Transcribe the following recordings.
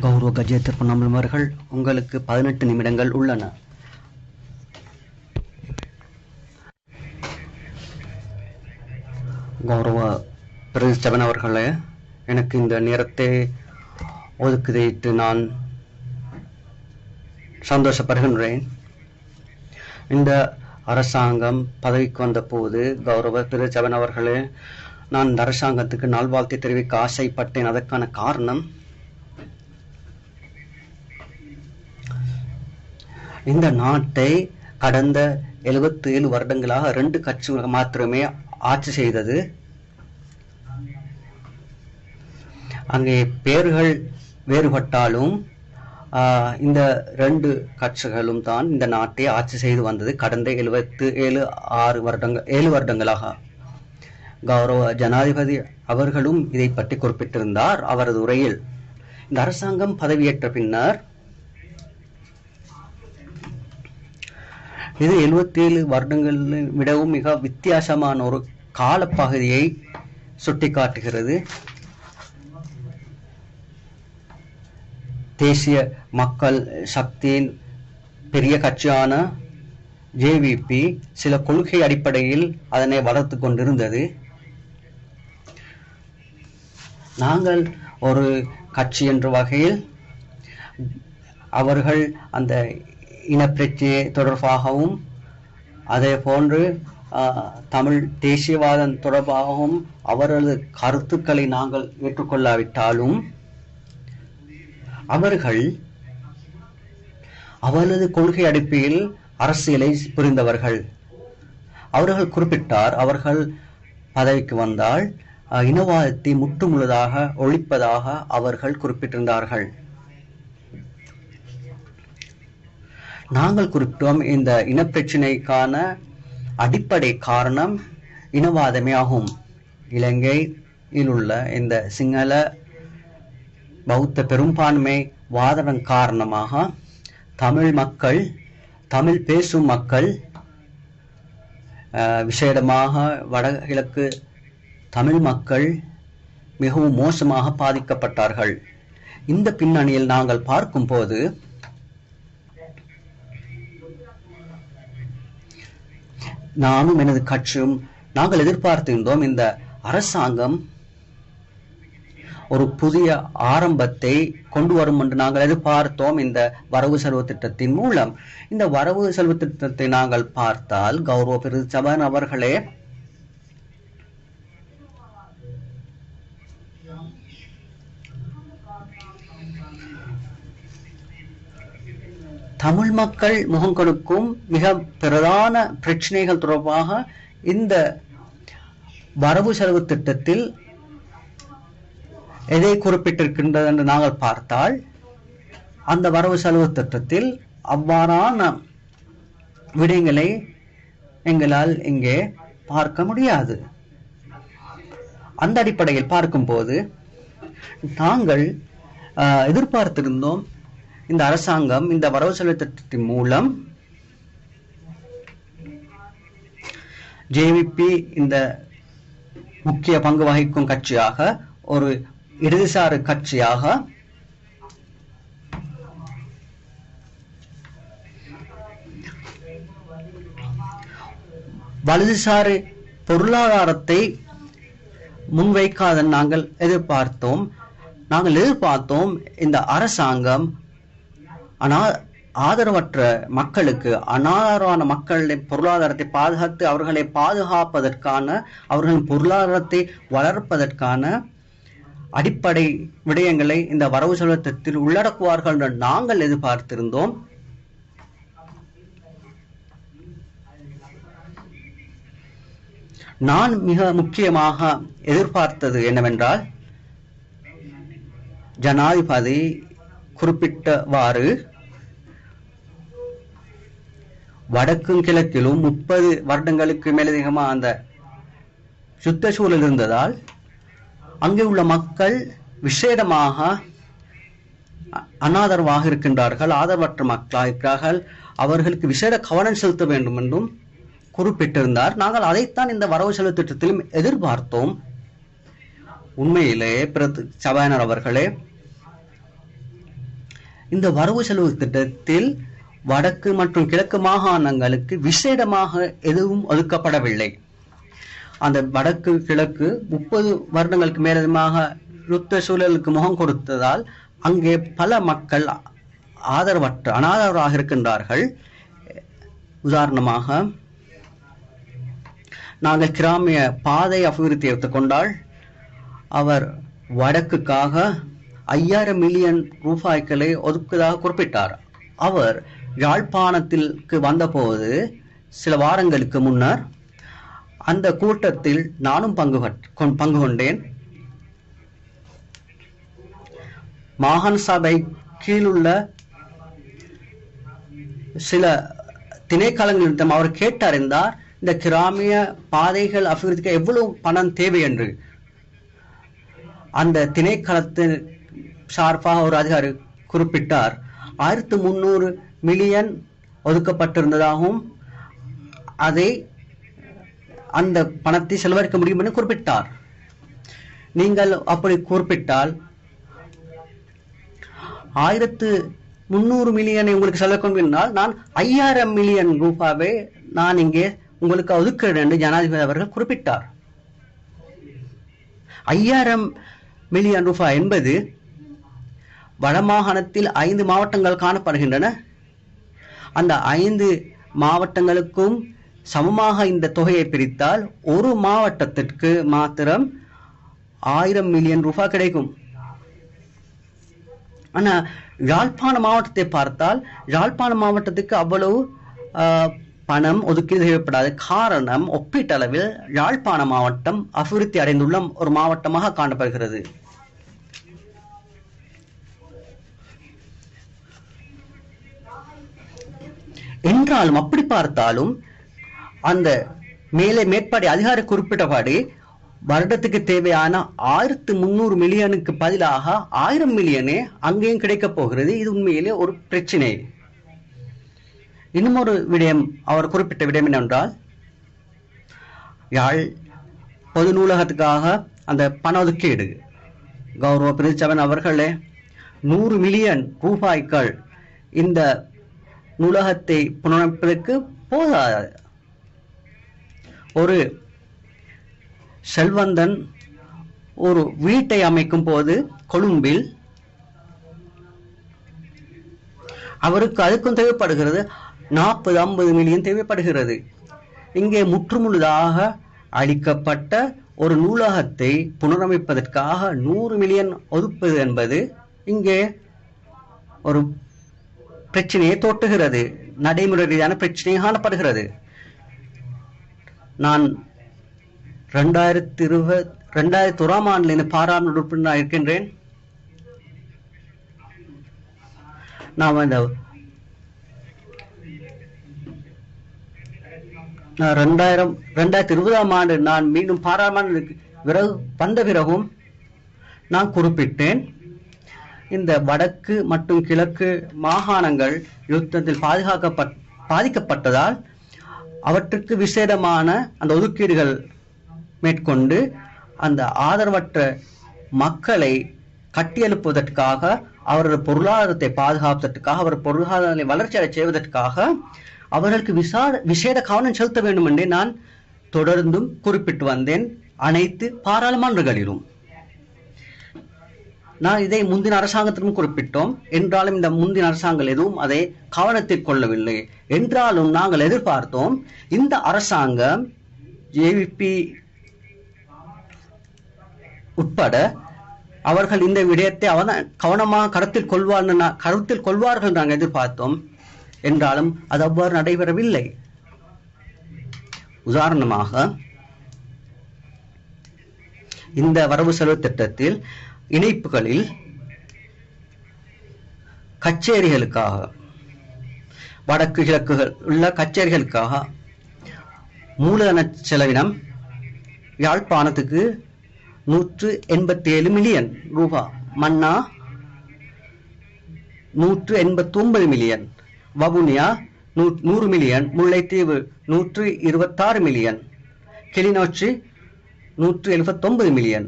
கௌரவ கஜேந்திர பொன்னம்பலம் அவர்கள் உங்களுக்கு பதினெட்டு நிமிடங்கள் உள்ளன. கௌரவ பிரதிஷ்டவன் அவர்களே எனக்கு இந்த நேரத்தை ஒதுக்குதையிட்டு நான் சந்தோஷப்படுகின்றேன். இந்த அரசாங்கம் பதவிக்கு வந்த போது கௌரவ பிரதிஷ்டவன் அவர்களே நான் இந்த அரசாங்கத்துக்கு நல்வாழ்த்தை தெரிவிக்க ஆசைப்பட்டேன். அதற்கான காரணம் இந்த நாட்டை கடந்த 77 ஏழு வருடங்களாக ரெண்டு கட்சிகள் மாத்திரமே ஆட்சி செய்தது. அங்கே பேர்கள் வேறுபட்டாலும் ஆஹ், இந்த ரெண்டு கட்சிகளும் தான் இந்த நாட்டை ஆட்சி செய்து வந்தது கடந்த எழுபத்து ஏழு ஆறு வருடங்கள் ஏழு வருடங்களாக. கௌரவ ஜனாதிபதி அவர்களும் இதை பற்றி குறிப்பிட்டிருந்தார். அவரது உரையில் இந்த அரசாங்கம் பதவியேற்ற பின்னர் இது 77 வருடங்களை விடவும் மிக வித்தியாசமான ஒரு காலப்பகுதியை சுட்டிக்காட்டுகிறது. தேசிய மக்கள் சக்தியின் பெரிய கட்சியான ஜேவிபி சில கொள்கை அடிப்படையில் அதனை வளர்த்து கொண்டிருந்தது. நாங்கள் ஒரு கட்சி என்ற வகையில் அவர்கள் அந்த இனப்பிரச்சனை தொடர்பாகவும் அதே போன்று ஆஹ், தமிழ் தேசியவாதம் தொடர்பாகவும் அவரது கருத்துக்களை நாங்கள் ஏற்றுக்கொள்ளாவிட்டாலும் அவர்கள் அவரது கொள்கை அடிப்படையில் அரசியலை புரிந்தவர்கள். அவர்கள் குறிப்பிட்டார் அவர்கள் பதவிக்கு வந்தால் இனவாதத்தை முற்றுமுழுதாக ஒழிப்பதாக அவர்கள் குறிப்பிட்டிருந்தார்கள். நாங்கள் குறிப்பிட்டோம் இந்த இனப்பிரச்சினைக்கான அடிப்படை காரணம் இனவாதமே ஆகும் இலங்கையில் உள்ள இந்த சிங்கள பௌத்த பெரும்பான்மை வாதம் காரணமாக தமிழ் மக்கள் தமிழ் பேசும் மக்கள் விசேடமாக வடகிழக்கு தமிழ் மக்கள் மிகவும் மோசமாக பாதிக்கப்பட்டார்கள். இந்த பின்னணியில் நாங்கள் பார்க்கும்போது நானும் எனது கட்சியும் நாங்கள் எதிர்பார்த்திருந்தோம் இந்த அரசாங்கம் ஒரு புதிய ஆரம்பத்தை கொண்டு வரும் என்று நாங்கள் எதிர்பார்த்தோம் இந்த வரவு செலவு திட்டத்தின் மூலம். இந்த வரவு செலவு திட்டத்தை நாங்கள் பார்த்தால் கௌரவ பெரு சபன் அவர்களே தமிழ் மக்கள் முகம் கொடுக்கும் மிக பிரதான பிரச்சனைகள் தொடர்பாக இந்த வரவு செலவு திட்டத்தில் எதை குறிப்பிட்டிருக்கின்றது என்று நாங்கள் பார்த்தால் அந்த வரவு செலவு திட்டத்தில் அவ்வாறான விடயங்களை எங்களால் இங்கே பார்க்க முடியாது. அந்த அடிப்படையில் பார்க்கும்போது நாங்கள் எதிர்பார்த்திருந்தோம் இந்த அரசாங்கம் இந்த வரவு செலவு திட்டத்தின் மூலம் ஜேவிபி இந்த முக்கிய பங்கு வகிக்கும் கட்சியாக ஒரு இடதுசாரி கட்சியாக வலதுசாரி பொருளாதாரத்தை முன்வைக்காத நாங்கள் எதிர்பார்த்தோம். நாங்கள் எதிர்பார்த்தோம் இந்த அரசாங்கம் ஆனால் ஆதரவற்ற மக்களுக்கு அனாதரவான மக்களின் பொருளாதாரத்தை பாதுகாத்து அவர்களை பாதுகாப்பதற்கான அவர்களின் பொருளாதாரத்தை வளர்ப்பதற்கான அடிப்படை விடயங்களை இந்த வரவு செலவு திட்டத்தில் உள்ளடக்குவார்கள் என்று நாங்கள் எதிர்பார்த்திருந்தோம். நான் மிக முக்கியமாக எதிர்பார்த்தது என்னவென்றால் ஜனாதிபதி குறிப்பிட்டவாறு வடக்கும் கிழக்கிலும் முப்பது வருடங்களுக்கு மேலதிகமா அந்த சுத்த சூழல் இருந்ததால் அங்கே உள்ள மக்கள் விசேடமாக அனாதரவாக இருக்கின்றார்கள் ஆதரவற்ற மக்களாக இருக்கிறார்கள் அவர்களுக்கு விசேட கவனம் செலுத்த வேண்டும் என்றும் குறிப்பிட்டிருந்தார். நாங்கள் அதைத்தான் இந்த வரவு செலவு திட்டத்திலும் எதிர்பார்த்தோம். உண்மையிலே பிரது சபாயனர் அவர்களே இந்த வரவு செலவு திட்டத்தில் வடக்கு மற்றும் கிழக்கு மாகாணங்களுக்கு விசேடமாக எதுவும் ஒதுக்கப்படவில்லை. அந்த வடக்கு கிழக்கு முப்பது வருடங்களுக்கு மேலதிகமாக யுத்த சூழலுக்கு முகம் கொடுத்ததால் அங்கே பல மக்கள் ஆதரவற்ற அனாதரவாக இருக்கின்றார்கள். உதாரணமாக நாங்கள் கிராமிய பாதை அபிவிருத்தி எடுத்துக்கொண்டால் அவர் வடக்குக்காக ஐயாயிரம் மில்லியன் ரூபாய்களை ஒதுக்குவதாக குறிப்பிட்டார். அவர் யாழ்ப்பாணத்திற்கு வந்தபோது சில வாரங்களுக்கு முன்னர் அந்த கூட்டத்தில் நானும் பங்கு பங்கு கொண்டேன். மாகாண சபை கீழுள்ள சில திணைக்களங்களிடம் அவர் கேட்டறிந்தார் இந்த கிராமிய பாதைகள் அபிவிருத்திக்கு எவ்வளவு பணம் தேவை? என்று. அந்த திணைக்களத்தின் சார்பாக ஒரு அதிகாரி குறிப்பிட்டார் ஆயிரத்து முன்னூறு மில்லியன் ஒதுக்கப்பட்டிருந்ததாகவும் அதை அந்த பணத்தை செலவழிக்க முடியும் என்று குறிப்பிட்டார். நீங்கள் அப்படி குறிப்பிட்டால் ஆயிரத்து முன்னூறு மில்லியனை உங்களுக்கு செலவழிக்கொண்டால் நான் ஐயாயிரம் மில்லியன் ரூபாவை நான் இங்கே உங்களுக்கு ஒதுக்கிறேன் என்று ஜனாதிபதி அவர்கள் குறிப்பிட்டார். ஐயாயிரம் மில்லியன் ரூபாய் என்பது வடமாகாணத்தில் ஐந்து மாவட்டங்கள் காணப்படுகின்றன. அந்த ஐந்து மாவட்டங்களுக்கும் சமமாக இந்த தொகையை பிரித்தால் ஒரு மாவட்டத்திற்கு மாத்திரம் ஆயிரம் மில்லியன் ரூபாய் கிடைக்கும். ஆனால் யாழ்ப்பாண மாவட்டத்தை பார்த்தால் யாழ்ப்பாண மாவட்டத்துக்கு அவ்வளவு ஆஹ், பணம் ஒதுக்கீடு செய்யப்படாது காரணம் ஒப்பீட்டளவில் யாழ்ப்பாண மாவட்டம் அபிவிருத்தி அடைந்துள்ள ஒரு மாவட்டமாக காணப்படுகிறது. என்றாலும் அப்படி பார்த்தாலும் அந்த மேலே மேற்பாடி அதிகாரி குறிப்பிட்டபடி வருடத்துக்கு தேவையான ஆயிரத்து முன்னூறு மில்லியனுக்கு பதிலாக ஆயிரம் மில்லியனே அங்கேயும் கிடைக்கப் போகிறது. இது உண்மையிலே ஒரு பிரச்சனை. இன்னும் ஒரு விடயம் அவர் குறிப்பிட்ட விடயம் என்னவென்றால் யாழ் பொது நூலகத்துக்காக அந்த பண ஒதுக்கீடு. கௌரவ பிரதிச்சவன் அவர்களே நூறு மில்லியன் ரூபாய்கள் இந்த நூலகத்தை புனரமைப்பதற்கு போதாது. ஒரு செல்வந்தன் ஒரு வீட்டை அமைக்கும் போது கொழும்பில் அவருக்கு அதுக்கும் தேவைப்படுகிறது. நாற்பது ஐம்பது மில்லியன் தேவைப்படுகிறது. இங்கே முற்றுமுழுதாக அளிக்கப்பட்ட ஒரு நூலகத்தை புனரமைப்பதற்காக நூறு மில்லியன் ஒதுப்பது என்பது இங்கே ஒரு பிரச்சனையை தோட்டுகிறது. நடைமுறை ரீதியான பிரச்சனை காணப்படுகிறது. நான் ரெண்டாயிரத்தி இருபது ரெண்டாயிரத்தி ஓராம் ஆண்டில் இந்த பாராளுமன்ற உறுப்பினராக இருக்கின்றேன். நாம் இந்த நான் ரெண்டாயிரம் ரெண்டாயிரத்தி இருபதாம் ஆண்டு நான் மீண்டும் பாராளுமன்ற பிறகு வந்த பிறகும் நான் குறிப்பிட்டேன். இந்த வடக்கு மற்றும் கிழக்கு மாகாணங்கள் யுத்தத்தில் பாதுகாக்கப்பட் பாதிக்கப்பட்டதால் அவற்றுக்கு விசேடமான அந்த ஒதுக்கீடுகள் மேற்கொண்டு அந்த ஆதரவற்ற மக்களை கட்டியெழுப்புவதற்காக அவரது பொருளாதாரத்தை பாதுகாப்பதற்காக அவர் பொருளாதாரத்தை வளர்ச்சி அடைச் செய்வதற்காக அவர்களுக்கு விசார விசேட கவனம் செலுத்த வேண்டும் என்றே நான் தொடர்ந்தும் குறிப்பிட்டு வந்தேன். அனைத்து பாராளுமன்றங்களிலும். நான் இதை முந்தின அரசாங்கத்திலும் குறிப்பிட்டோம். என்றாலும் இந்த முந்தின அரசாங்கம் எதுவும் அதை கவனத்தில் கொள்ளவில்லை. என்றாலும் நாங்கள் எதிர்பார்த்தோம். இந்த அரசாங்கம் ஜேவிபி உட்பட அவர்கள் இந்த விடயத்தை அவன கவனமாக கருத்தில் கொள்வார் கருத்தில் கொள்வார்கள் நாங்கள் எதிர்பார்த்தோம். என்றாலும் அது அவ்வாறு நடைபெறவில்லை. உதாரணமாக இந்த வரவு செலவு திட்டத்தில் இணைப்புகளில் கச்சேரிகளுக்காக வடக்கு கிழக்குகள் உள்ள கச்சேரிகளுக்காக மூலதன செலவினம் யாழ்ப்பாணத்துக்கு நூற்று எண்பத்தி ஏழு மில்லியன் ரூபா மன்னா நூற்று எண்பத்தி ஒன்பது மில்லியன் வவுனியா நூ- நூறு மில்லியன் முல்லைத்தீவு நூற்று இருபத்தாறு மில்லியன் கிளிநொச்சி நூற்று எழுபத்தொன்பது மில்லியன்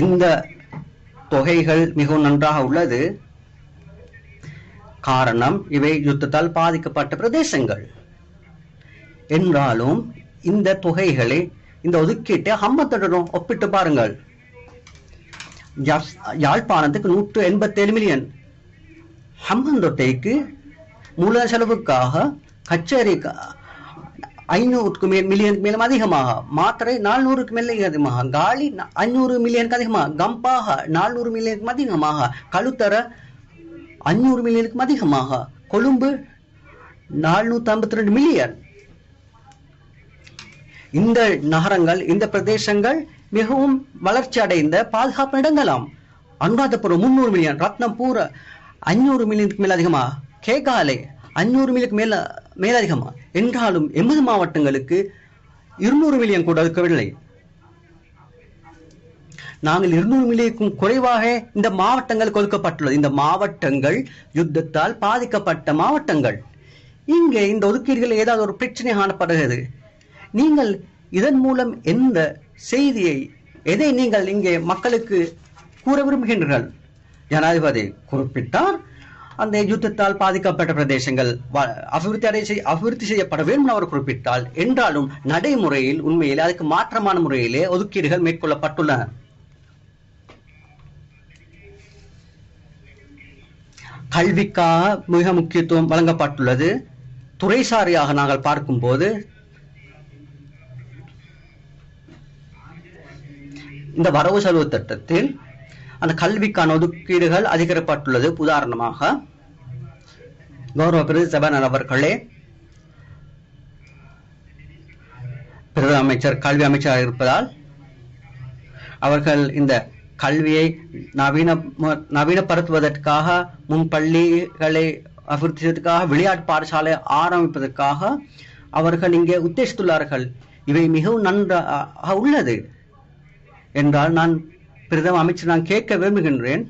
இந்த தொகைகள் மிகவும் நன்றாக உள்ளது. காரணம் இவை யுத்தத்தால் பாதிக்கப்பட்ட பிரதேசங்கள். என்றாலும் இந்த தொகைகளை இந்த ஒதுக்கீட்டை ஹம்மத்துடன் ஒப்பிட்டு பாருங்கள். யாழ்ப்பாணத்துக்கு நூற்று எண்பத்தேழு மில்லியன். ஹம்மந்தொட்டைக்கு மூல செலவுக்காக கச்சேரி ஐநூறுக்கு மேல் மில்லியனுக்கு மேலும் அதிகமாக. மாத்திரை நானூறுக்கு மேலே அதிகமாக. காலி ஐநூறு மில்லியனுக்கு அதிகமாக. கம்பாக நானூறு மில்லியனுக்கு அதிகமாக. கழுத்தர அஞ்சூறு மில்லியனுக்கு அதிகமாக. கொழும்பு நானூத்தி ஐம்பத்தி ரெண்டு மில்லியன் இந்த நகரங்கள் இந்த பிரதேசங்கள் மிகவும் வளர்ச்சி அடைந்த பாதுகாப்பு இடங்களாம். அனுராதபுரம் முன்னூறு மில்லியன் ரத்னபூர் அஞ்சூறு மில்லியனுக்கு மேல் அதிகமாக. கேகாலை அஞ்சூறு மில்லியனுக்கு மேல மேலதிகமா என்றாலும் எண்பது மாவட்டங்களுக்கு இருநூறு மில்லியன் கூட இருக்கவில்லை. நாங்கள் இருநூறு மில்லியனுக்கும் குறைவாக இந்த மாவட்டங்கள் கொடுக்கப்பட்டுள்ளது. இந்த மாவட்டங்கள் யுத்தத்தால் பாதிக்கப்பட்ட மாவட்டங்கள். இங்கே இந்த ஒதுக்கீடுகள் ஏதாவது ஒரு பிரச்சனை காணப்படுகிறது. நீங்கள் இதன் மூலம் எந்த செய்தியை எதை நீங்கள் இங்கே மக்களுக்கு கூற விரும்புகின்றீர்கள்? ஜனாதிபதி குறிப்பிட்டார் அந்த யுத்தத்தால் பாதிக்கப்பட்ட பிரதேசங்கள் அபிவிருத்தி அடை செய்- அபிவிருத்தி செய்யப்பட வேண்டும் என்று அவர் குறிப்பிட்டால் என்றாலும் நடைமுறையில் உண்மையில் அதுக்கு மாற்றமான முறையிலே ஒதுக்கீடுகள் மேற்கொள்ளப்பட்டுள்ளன. கல்விக்காக மிக முக்கியத்துவம் வழங்கப்பட்டுள்ளது. துறைசாரியாக நாங்கள் பார்க்கும்போது இந்த வரவு செலவு திட்டத்தில் அந்த கல்விக்கான ஒதுக்கீடுகள் அதிகரிக்கப்பட்டுள்ளது. உதாரணமாக கௌரவ பிரதி சபாநாயகர் அவர்களே பிரதம அமைச்சர் கல்வி அமைச்சராக இருப்பதால் அவர்கள் இந்த கல்வியை நவீன நவீனப்படுத்துவதற்காக முன் பள்ளிகளை அபிவிருத்தி செய்வதற்காக விளையாட்டு பாடசாலை ஆரம்பிப்பதற்காக அவர்கள் இங்கே உத்தேசித்துள்ளார்கள். இவை மிகவும் நன்றாக உள்ளது. என்றால் நான் பிரதம அமைச்சர் நான் கேட்க விரும்புகின்றேன்.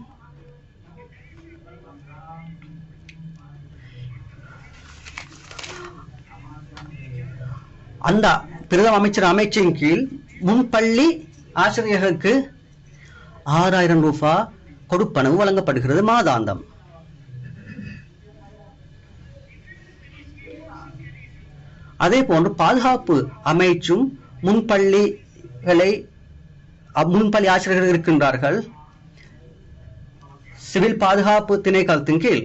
அந்த பிரதம அமைச்சர் அமைச்சின் கீழ் முன்பள்ளி ஆசிரியர்களுக்கு ஆறாயிரம் ரூபாய் கொடுப்பனவு வழங்கப்படுகிறது மாதாந்தம். அதே போன்று பாதுகாப்பு அமைச்சும் முன்பள்ளிகளை முன்பள்ளி ஆசிரியர்கள் இருக்கின்றார்கள். சிவில் பாதுகாப்பு திணைக்களத்தின் கீழ்.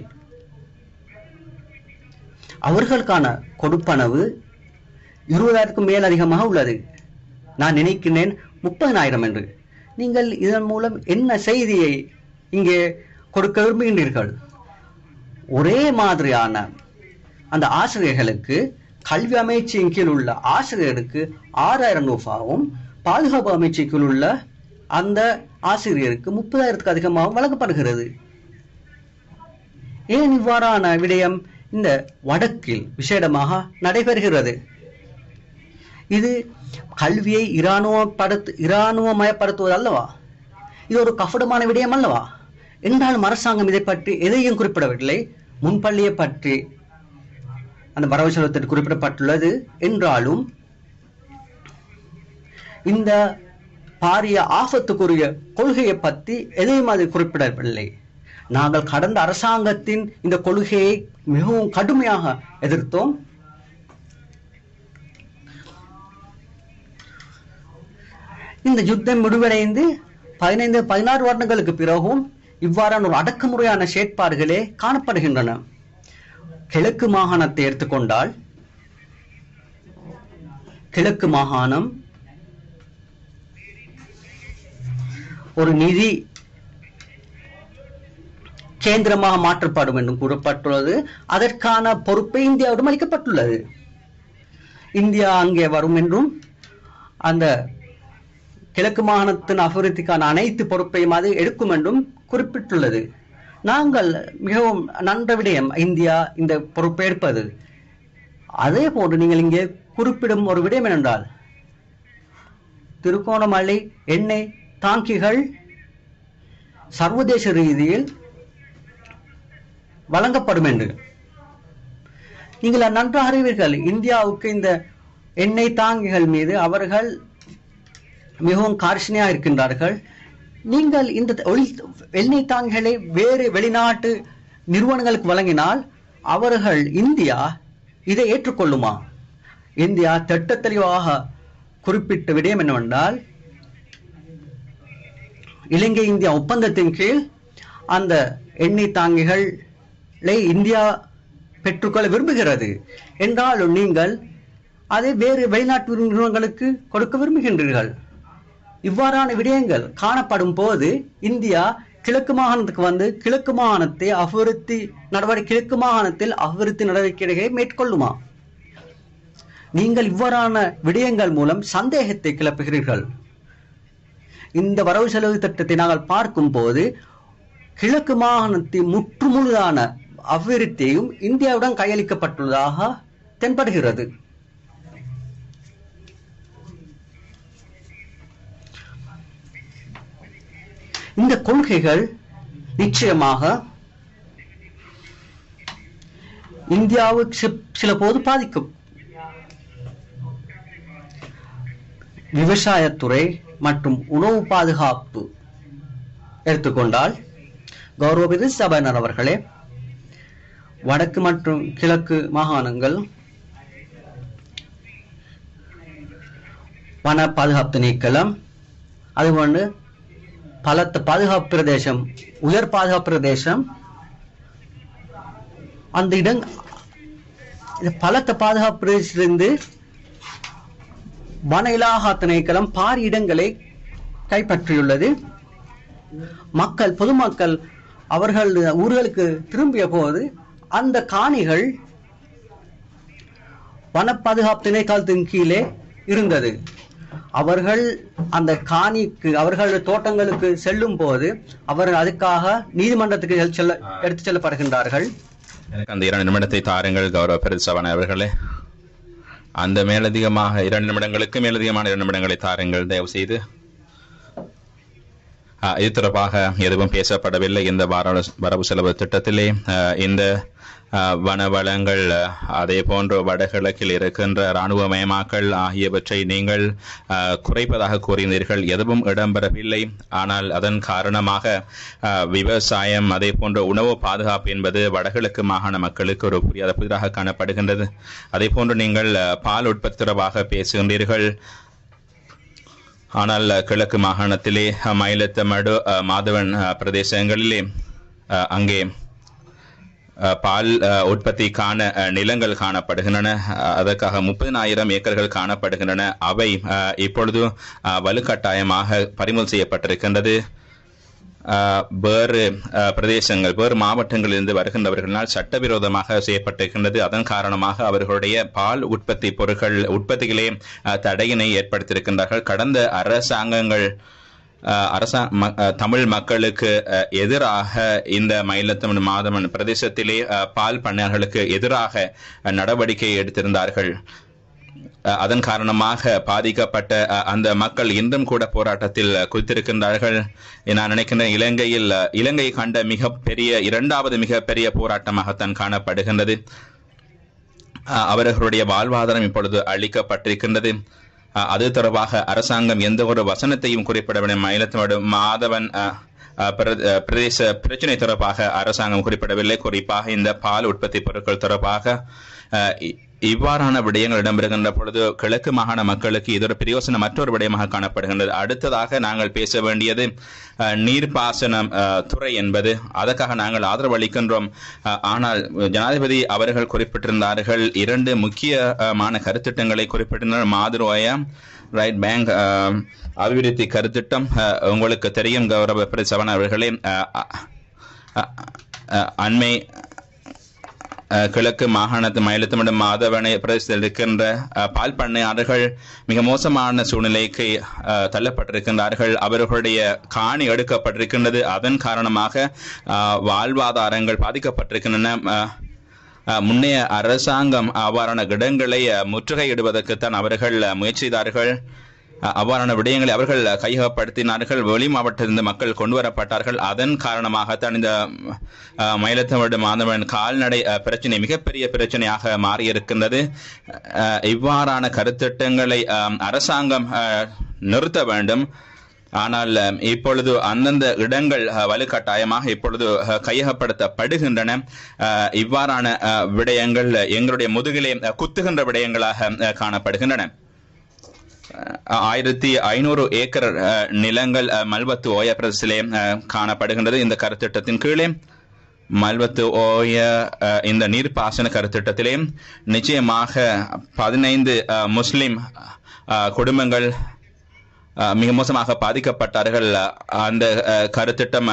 அவர்களுக்கான கொடுப்பனவு இருபதாயிரத்துக்கும் மேல் அதிகமாக உள்ளது. நான் நினைக்கிறேன் முப்பதனாயிரம் என்று. நீங்கள் இதன் மூலம் என்ன செய்தியை இங்கே கொடுக்க விரும்புகின்றீர்கள்? ஒரே மாதிரியான அந்த ஆசிரியர்களுக்கு கல்வி அமைச்சின் கீழ் உள்ள ஆசிரியருக்கு ஆறாயிரம் ரூபாவும் பாதுகாப்பு அமைச்சின் உள்ள அந்த ஆசிரியருக்கு முப்பதாயிரத்துக்கு அதிகமாக வழங்கப்படுகிறது. ஏன் இவ்வாறான விடயம் இந்த வடக்கில் விசேடமாக நடைபெறுகிறது? இது கல்வியை இராணுவப்படுத்து இராணுவமயப்படுத்துவது அல்லவா? இது ஒரு கஃபடமான விடயம் அல்லவா? என்றாலும் அரசாங்கம் இதை பற்றி எதையும் குறிப்பிடவில்லை. முன்பள்ளியை பற்றி அந்த வரவு செலவத்தில் குறிப்பிடப்பட்டுள்ளது. என்றாலும் இந்த பாரிய ஆபத்துக்குரிய கொள்கையை பற்றி எதையும் அது குறிப்பிடவில்லை. நாங்கள் கடந்த அரசாங்கத்தின் இந்த கொள்கையை மிகவும் கடுமையாக எதிர்த்தோம். இந்த யுத்தம் முடிவடைந்து பதினைந்து பதினாறு வருடங்களுக்கு பிறகும் இவ்வாறான ஒரு அடக்குமுறையான செயற்பாடுகளே காணப்படுகின்றன. கிழக்கு மாகாணத்தை எடுத்துக்கொண்டால் கிழக்கு மாகாணம் ஒரு நிதி கேந்திரமாக மாற்றப்படும் என்றும் கூறப்பட்டுள்ளது. அதற்கான பொறுப்பை இந்தியாவிடம் அளிக்கப்பட்டுள்ளது. இந்தியா அங்கே வரும் என்றும் அந்த கிழக்கு மாகாணத்தின் அபிவிருத்திக்கான அனைத்து பொறுப்பையும் அது எடுக்கும் என்றும் குறிப்பிட்டுள்ளது. நாங்கள் மிகவும் நன்ற விடயம் இந்தியா இந்த பொறுப்பை எடுப்பது. அதே போன்று நீங்கள் இங்கே குறிப்பிடும் ஒரு விடயம் என்னென்றால் திருகோணமலை எண்ணெய் டாங்கிகள் சர்வதேச ரீதியில் வழங்கப்படும் என்று. நீங்கள் நன்றாக அறிவீர்கள். இந்தியாவுக்கு இந்த எண்ணெய் தாங்கிகள் மீது அவர்கள் மிகவும் கார்ஷினியாக இருக்கின்றார்கள். நீங்கள் இந்த ஒளி எண்ணெய் தாங்கிகளை வேறு வெளிநாட்டு நிறுவனங்களுக்கு வழங்கினால் அவர்கள் இந்தியா இதை ஏற்றுக்கொள்ளுமா? இந்தியா திட்ட தெளிவாக குறிப்பிட்ட விடயம் என்னவென்றால் இலங்கை இந்தியா ஒப்பந்தத்தின் கீழ் அந்த எண்ணெய் தாங்கிகளை இந்தியா பெற்றுக்கொள்ள விரும்புகிறது. என்றாலும் நீங்கள் அதை வேறு வெளிநாட்டு நிறுவனங்களுக்கு கொடுக்க விரும்புகின்றீர்கள். இவ்வாறான விடயங்கள் காணப்படும் போது இந்தியா கிழக்கு மாகாணத்துக்கு வந்து கிழக்கு மாகாணத்தை அபிவிருத்தி நடவடிக்கை கிழக்கு மாகாணத்தில் அபிவிருத்தி நடவடிக்கைகளை மேற்கொள்ளுமா? நீங்கள் இவ்வாறான விடயங்கள் மூலம் சந்தேகத்தை கிளப்புகிறீர்கள். இந்த வரவு செலவு திட்டத்தை நாங்கள் பார்க்கும் போது கிழக்கு மாகாணத்தின் முற்றுமுழுதான அபிவிருத்தியும் இந்தியாவுடன் கையளிக்கப்பட்டுள்ளதாக தென்படுகிறது. இந்த கொள்கைகள் நிச்சயமாக இந்தியாவுக்கு சில போது பாதிக்கும். விவசாயத்துறை மற்றும் உணவு பாதுகாப்பு. எடுத்துக்கொண்டால் கௌரவபிது சபையினர் அவர்களே வடக்கு மற்றும் கிழக்கு மாகாணங்கள் வன பாதுகாப்பு திணைக்களம் அதுபோன்று பலத்த பாதுகாப்பு பிரதேசம் உயர் பாதுகாப்பு பிரதேசம் அந்த இடங் பலத்த பாதுகாப்பு பிரதேசத்திலிருந்து வன இலாகா திணைக்களம் பாரி இடங்களை கைப்பற்றியுள்ளது. மக்கள் பொதுமக்கள் அவர்கள் ஊர்களுக்கு திரும்பிய போது அந்த காணிகள் வன பாதுகாப்பு திணைக்களத்தின் கீழே இருந்தது. அவர்கள் அந்த காணிக்கு அவர்கள் தோட்டங்களுக்கு செல்லும் போது அவர்கள் அதுக்காக நீதிமன்றத்துக்கு செல்ல எடுத்துச் செல்லப்படுகின்றார்கள். அந்த இரண்டு நிமிடத்தை தாருங்கள் கௌரவ பெருசவன் அவர்களே. அந்த மேலதிகமாக இரண்டு நிமிடங்களுக்கு மேலதிகமான இரண்டு நிமிடங்களை தாருங்கள். தயவு செய்து இது தொடர்பாக எதுவும் பேசப்படவில்லை. இந்த வரவு வரவு செலவு திட்டத்திலே இந்த வனவளங்கள் அதே போன்று வடகிழக்கில் இருக்கின்ற இராணுவமயமாக்கல் ஆகியவற்றை நீங்கள் குறைப்பதாக கூறினீர்கள். எதுவும் இடம்பெறவில்லை. ஆனால் அதன் காரணமாக விவசாயம் அதே போன்ற உணவு பாதுகாப்பு என்பது வடகிழக்கு மாகாண மக்களுக்கு ஒரு புரியாத புதிதாக காணப்படுகின்றது. அதே போன்று நீங்கள் பால் உற்பத்தி தொடர்பாக பேசுகின்றீர்கள். ஆனால் கிழக்கு மாகாணத்திலே மயிலத்தமடு மாதவன் பிரதேசங்களிலே அங்கே பால் உற்பத்திக்கான நிலங்கள் காணப்படுகின்றன. அதற்காக முப்பதினாயிரம் ஏக்கர்கள் காணப்படுகின்றன. அவை இப்பொழுது வலுக்கட்டாயமாக பறிமுதல் செய்யப்பட்டிருக்கின்றது. வேறு பிரதேசங்கள் வேறு மாவட்டங்களிலிருந்து வருகின்றவர்களால் சட்டவிரோதமாக செய்யப்பட்டிருக்கின்றது. அதன் காரணமாக அவர்களுடைய பால் உற்பத்தி பொருட்கள் உற்பத்திகளே தடையினை ஏற்படுத்தியிருக்கின்றார்கள். கடந்த அரசாங்கங்கள் அரசா ம- தமிழ் மக்களுக்கு எதிராக இந்த மயிலத்தமன் மாதவன் பிரதேசத்திலே பால் பண்ணையாளர்களுக்கு எதிராக நடவடிக்கை எடுத்திருந்தார்கள். அதன் காரணமாக பாதிக்கப்பட்ட அந்த மக்கள் இன்றும் கூட போராட்டத்தில் அஹ், குதித்திருக்கின்றார்கள். நான் நினைக்கின்றேன் இலங்கையில் இலங்கை கண்ட மிகப்பெரிய இரண்டாவது மிகப்பெரிய போராட்டமாகத்தான் காணப்படுகின்றது. அவர்களுடைய வாழ்வாதாரம் இப்பொழுது அளிக்கப்பட்டிருக்கின்றது அது தொடர்பாக அரசாங்கம் எந்த ஒரு வசனத்தையும் குறிப்பிடவில்லை மயிலத்தோடு மாதவன் அஹ், பிரதேச பிரச்சனை தொடர்பாக அரசாங்கம் குறிப்பிடவில்லை. குறிப்பாக இந்த பால் உற்பத்தி பொருட்கள் தொடர்பாக அஹ், இவ்வாறான விடயங்கள் இடம்பெறுகின்ற பொழுது கிழக்கு மாகாண மக்களுக்கு இது ஒரு பிரயோசனம் மற்றொரு விடயமாக காணப்படுகின்றது. அடுத்ததாக நாங்கள் பேச வேண்டியது நீர்ப்பாசனம் துறை என்பது. அதற்காக நாங்கள் ஆதரவு அளிக்கின்றோம். ஆனால் ஜனாதிபதி அவர்கள் குறிப்பிட்டிருந்தார்கள் இரண்டு முக்கியமான கருத்திட்டங்களை குறிப்பிட்டிருந்தார். மாதிரோயா ரைட் பேங்க் அபிவிருத்தி கருத்திட்டம் உங்களுக்கு தெரியும் கௌரவ பிரசவன் அவர்களே அண்மை கிழக்கு மாகாணத்து மயிலத்தமிடம் மாதவனை பிரதேசத்தில் இருக்கின்ற பால் பண்ணையாளர்கள் மிக மோசமான சூழ்நிலைக்கு தள்ளப்பட்டிருக்கின்றார்கள். அவர்களுடைய காணி எடுக்கப்பட்டிருக்கின்றது. அதன் காரணமாக வாழ்வாதாரங்கள் பாதிக்கப்பட்டிருக்கின்றன. முன்னைய அரசாங்கம் அவ்வாறான இடங்களை முற்றுகையிடுவதற்குத்தான் அவர்கள் முயற்சித்தார்கள். முயற்சி அவ்வாறான விடயங்களை அவர்கள் கையகப்படுத்தினார்கள். வெளி மாவட்டத்திலிருந்து மக்கள் கொண்டு வரப்பட்டார்கள். அதன் காரணமாகத்தான் இந்த மயிலத்தமிழ் மாதவன் கால்நடை பிரச்சனை மிகப்பெரிய பிரச்சனையாக மாறியிருக்கின்றது. இவ்வாறான கருத்திட்டங்களை அரசாங்கம் நிறுத்த வேண்டும். ஆனால் இப்பொழுது அந்தந்த இடங்கள் வலுக்கட்டாயமாக இப்பொழுது கையகப்படுத்தப்படுகின்றன. இவ்வாறான விடயங்கள் எங்களுடைய முதுகிலே குத்துகின்ற விடயங்களாக காணப்படுகின்றன. ஆயிரத்தி ஐநூறு ஏக்கர் நிலங்கள் மல்வத்து ஓய பிரதேசிலே காணப்படுகின்றது இந்த கருத்திட்டத்தின் கீழே. மல்வத்து ஓய இந்த நீர்ப்பாசன கருத்திட்டத்திலே நிச்சயமாக பதினைந்து முஸ்லிம் குடும்பங்கள் மிக மோசமாக பாதிக்கப்பட்டார்கள். அந்த கருத்திட்டம்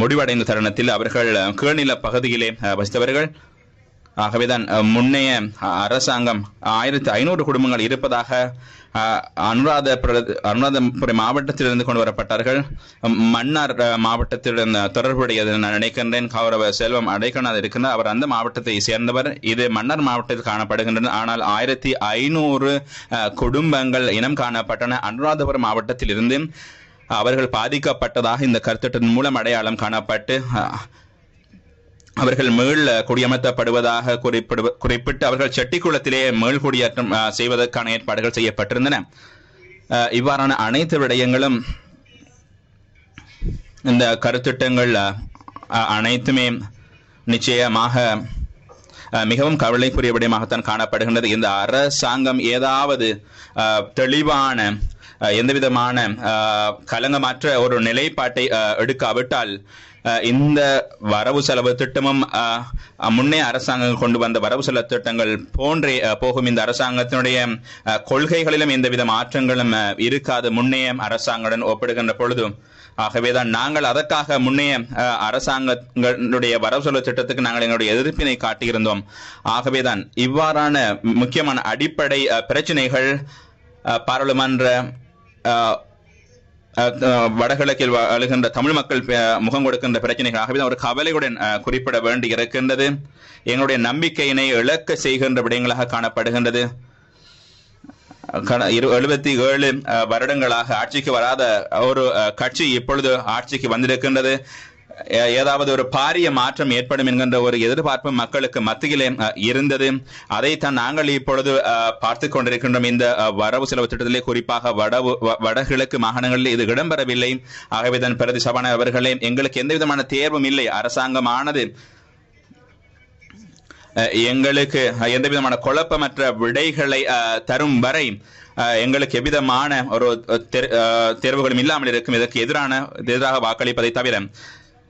முடிவடைந்த தருணத்தில் அவர்கள் கீழ்நில பகுதியிலே வசித்தவர்கள் ஆகவேதான் முன்னைய அரசாங்கம் ஆயிரத்தி ஐநூறு குடும்பங்கள் இருப்பதாக அஹ், அனுராத அனுராதபுரம் மாவட்டத்திலிருந்து கொண்டு வரப்பட்டார்கள். மன்னார் மாவட்டத்திலிருந்து தொடர்புடையது நான் நினைக்கின்றேன். கௌரவ செல்வம் அடைக்கணாது இருக்கின்றார் அவர் அந்த மாவட்டத்தை சேர்ந்தவர். இது மன்னார் மாவட்டத்தில் காணப்படுகின்றன. ஆனால் ஆயிரத்தி ஐநூறு குடும்பங்கள் இனம் காணப்பட்டன. அனுராதபுரம் மாவட்டத்திலிருந்து அவர்கள் பாதிக்கப்பட்டதாக இந்த கருத்திட்டத்தின் மூலம் அடையாளம் காணப்பட்டு அவர்கள் மீள் குடியமர்த்தப்படுவதாக குறிப்பிடுவ- குறிப்பிட்டு அவர்கள் செட்டிக்குளத்திலே மீள் குடியேற்றம் செய்வதற்கான ஏற்பாடுகள் செய்யப்பட்டிருந்தன. இவ்வாறான அனைத்து விடயங்களும் இந்த கருத்திட்டங்கள் அனைத்துமே நிச்சயமாக மிகவும் கவலைக்குரிய விடயமாகத்தான் காணப்படுகின்றது. இந்த அரசாங்கம் ஏதாவது தெளிவான எந்தவிதமான கலங்கமாற்ற கலங்கமற்ற ஒரு நிலைப்பாட்டை எடுக்காவிட்டால் இந்த வரவு செலவு திட்டமும் முன்னே அரசாங்கம் கொண்டு வந்த வரவு செலவு திட்டங்கள் போன்றே போகும். இந்த அரசாங்கத்தினுடைய கொள்கைகளிலும் எந்தவித மாற்றங்களும் இருக்காது. முன்னைய அரசாங்கத்துடன் ஒப்பிடுகின்ற பொழுது ஆகவேதான் நாங்கள் அதற்காக முன்னைய அரசாங்கங்களுடைய வரவு செலவு திட்டத்துக்கு நாங்கள் எங்களுடைய எதிர்ப்பினை காட்டியிருந்தோம். ஆகவேதான் இவ்வாறான முக்கியமான அடிப்படை பிரச்சனைகள் பாராளுமன்ற வடகிழக்கில் அழுகின்ற தமிழ் மக்கள் முகம் கொடுக்கின்ற பிரச்சனைகளாகவே ஒரு கவலையுடன் குறிப்பிட வேண்டி இருக்கின்றது. எங்களுடைய நம்பிக்கையினை இழக்க செய்கின்ற விடயங்களாக காணப்படுகின்றது. எழுபத்தி ஏழு வருடங்களாக ஆட்சிக்கு வராத ஒரு கட்சி இப்பொழுது ஆட்சிக்கு வந்திருக்கின்றது. ஏதாவது ஒரு பாரிய மாற்றம் ஏற்படும் என்கின்ற ஒரு எதிர்பார்ப்பு மக்களுக்கு மத்தியிலே இருந்தது. அதைத்தான் நாங்கள் இப்பொழுது அஹ், பார்த்துக் கொண்டிருக்கின்றோம். இந்த வரவு செலவு திட்டத்திலே குறிப்பாக வடவு வ- வடகிழக்கு மாகாணங்களில் இது இடம்பெறவில்லை. ஆகவே தான் பிரதி சபான அவர்களே எங்களுக்கு எந்த விதமான தேர்வும் இல்லை. அரசாங்கமானது எங்களுக்கு எந்த விதமான குழப்பமற்ற விடைகளை அஹ், தரும் வரை அஹ், எங்களுக்கு எவ்விதமான ஒரு தேர்வுகளும் இல்லாமல் இருக்கும். இதற்கு எதிரான எதிராக வாக்களிப்பதை தவிர